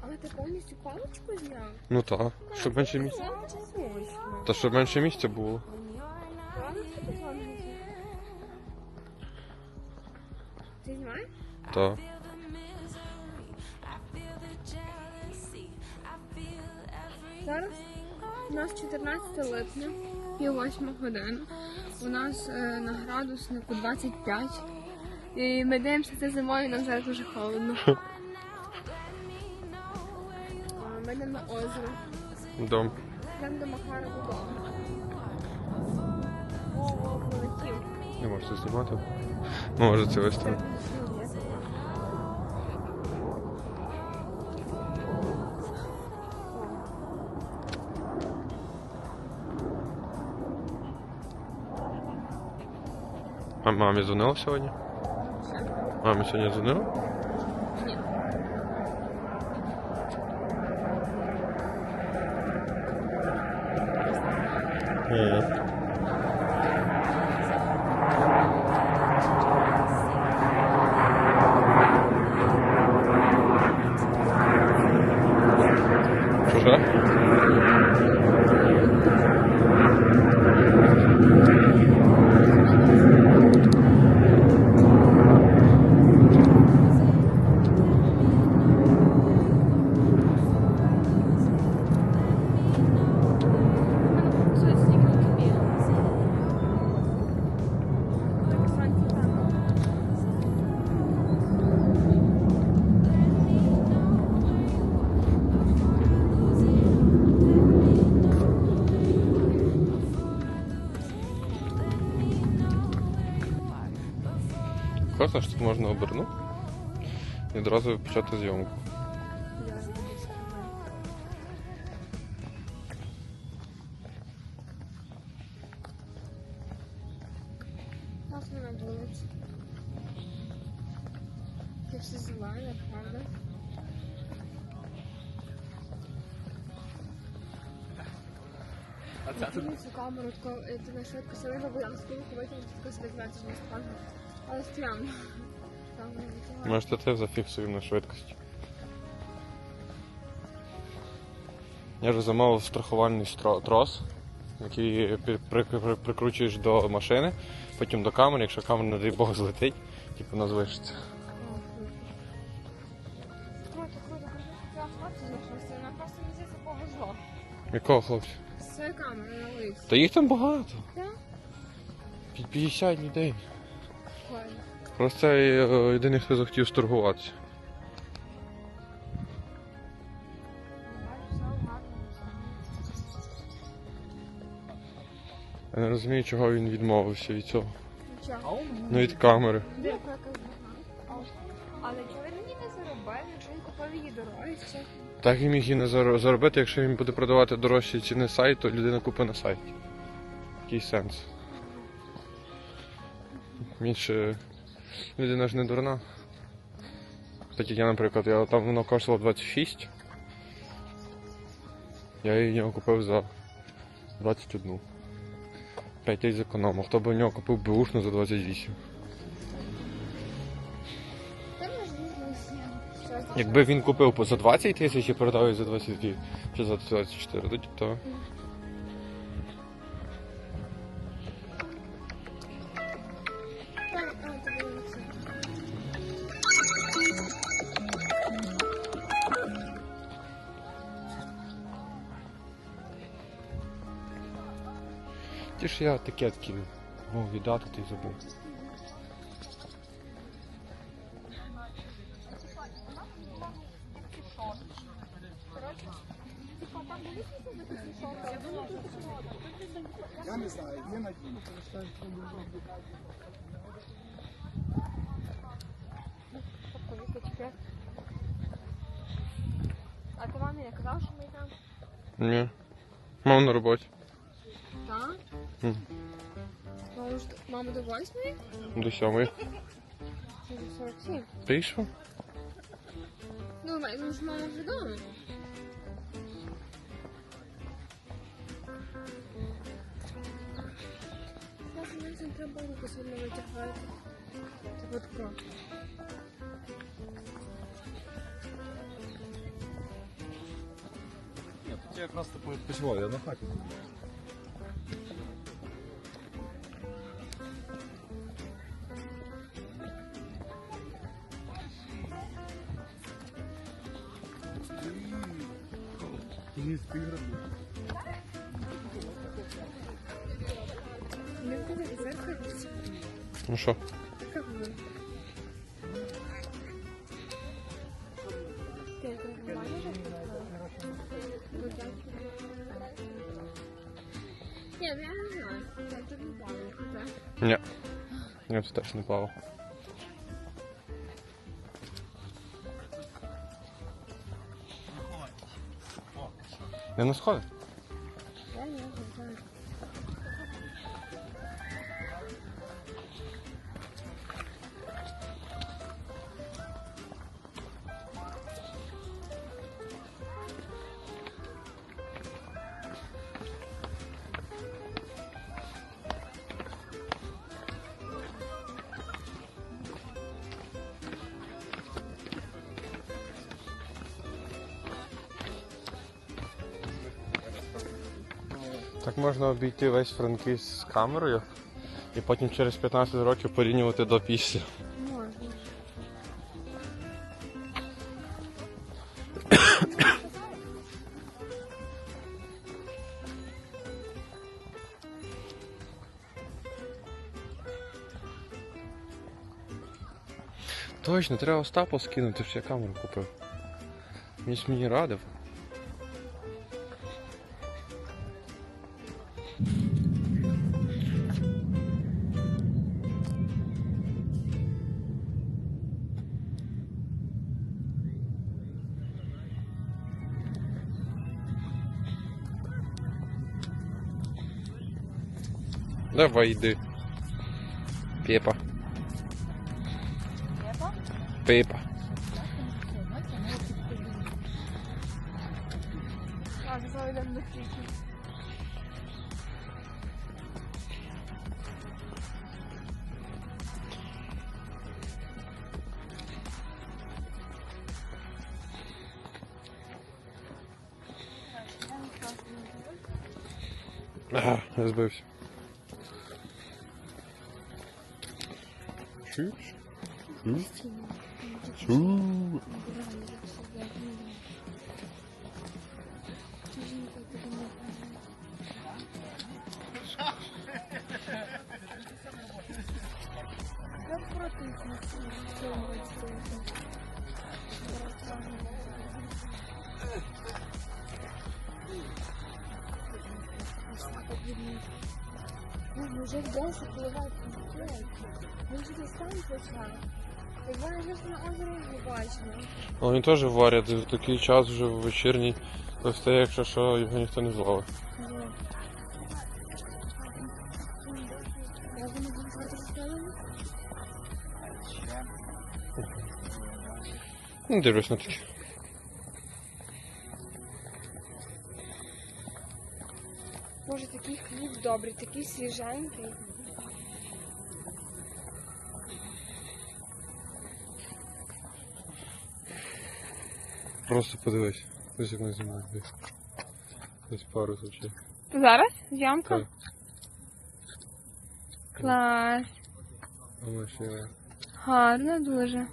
Але ти повністю паличку зняв? Ну так, щоб менше місця. Це. Та щоб менше місця було. Ти? Так. Зараз у нас 14 липня, пів восьма година. У нас е, на градуснику 25. І ми дивимося це зимою, нам зараз дуже холодно. А, Ми йдемо на озеро. Дом. Йдемо до Махара додому. О, о, полетів. Не можете знімати. Може це виставити. А мамі дзвонила сьогодні? Мамі сьогодні дзвонила? Ні. Ні. Що? Класно, що тут можна обернути і одразу почати зйомку. Це зелене, правда? Цю камеру е, ти на швидко сели, бо я витягнути тако себе знаєш, не спати. Але стрімно. Там не витягаю. Можете те зафіксуємо на швидкості. Я вже замовив страхувальний стро- трос, який пі- при- при- прикручуєш до машини, потім до камери, якщо камера, не дай Бог, злетить, типу назвишиться. Круто. Я просто мені здається повезло. Якого хлопця? З камерою на лисі. Та їх там багато. Так? Під 50 людей. Файно. Просто е, єдиний, хто захотів сторгуватися. Я не розумію, чого він відмовився від цього. Ну від камери. Але чого він мені не заробив, якщо він купив її дорожче? Так і міг і не заробити, якщо він буде продавати дорожчі ціни сайт, то людина купить на сайті. Який сенс? Він людина ж не дурна. Так я, наприклад, я, там воно коштувало 26. Я її в нього купив за 21. 5 тисяч зекономив. Хто б у нього купив бушну за 28. Та можливо, Щось Якби він купив за 20 тисяч і продав її за 22 чи за 24, то Ті ж я етикетки мов віддати, ти забув. Я не знаю, є надія. Поколікочки. А ти мамі не казав, що ми там? Ні. Мав на роботі. Так? Мгм. Мама, ж- мама до восьмої? До сьомої. Чи до 47? Ти що? Ну, ма- ну ж мама вже вдома. Я не треба руку сильно витягати. От тако. Ні, тут я якраз таку відпочивав, я на хаті. Тут не плаваю, да? Ні. Я тут теж не плавав. Не на сходи? Так можна обійти весь франківськ з камерою і потім через 15 років порівнювати до після. Точно, треба Остапа скинути, ж я камеру купив. Він ж мені радив. Давай йди. Пепа. Пепа. А, зараз йдемо до фіки. Ага, я Who? Ну, вже вдалося поливати. Ми вже десь там почали. Якби я ж на озеро не бачила. Ну, Вони теж варять в такий час вже в вечірній. Просто якщо що, його ніхто не зловить. Розставили. Ну, дивлюсь на таке. Хліб добрий, такий свіженький. Просто подивись. Ось як на землі. Десь. Десь пару звучить. Зараз? Так. Клас. Ще Гарно дуже.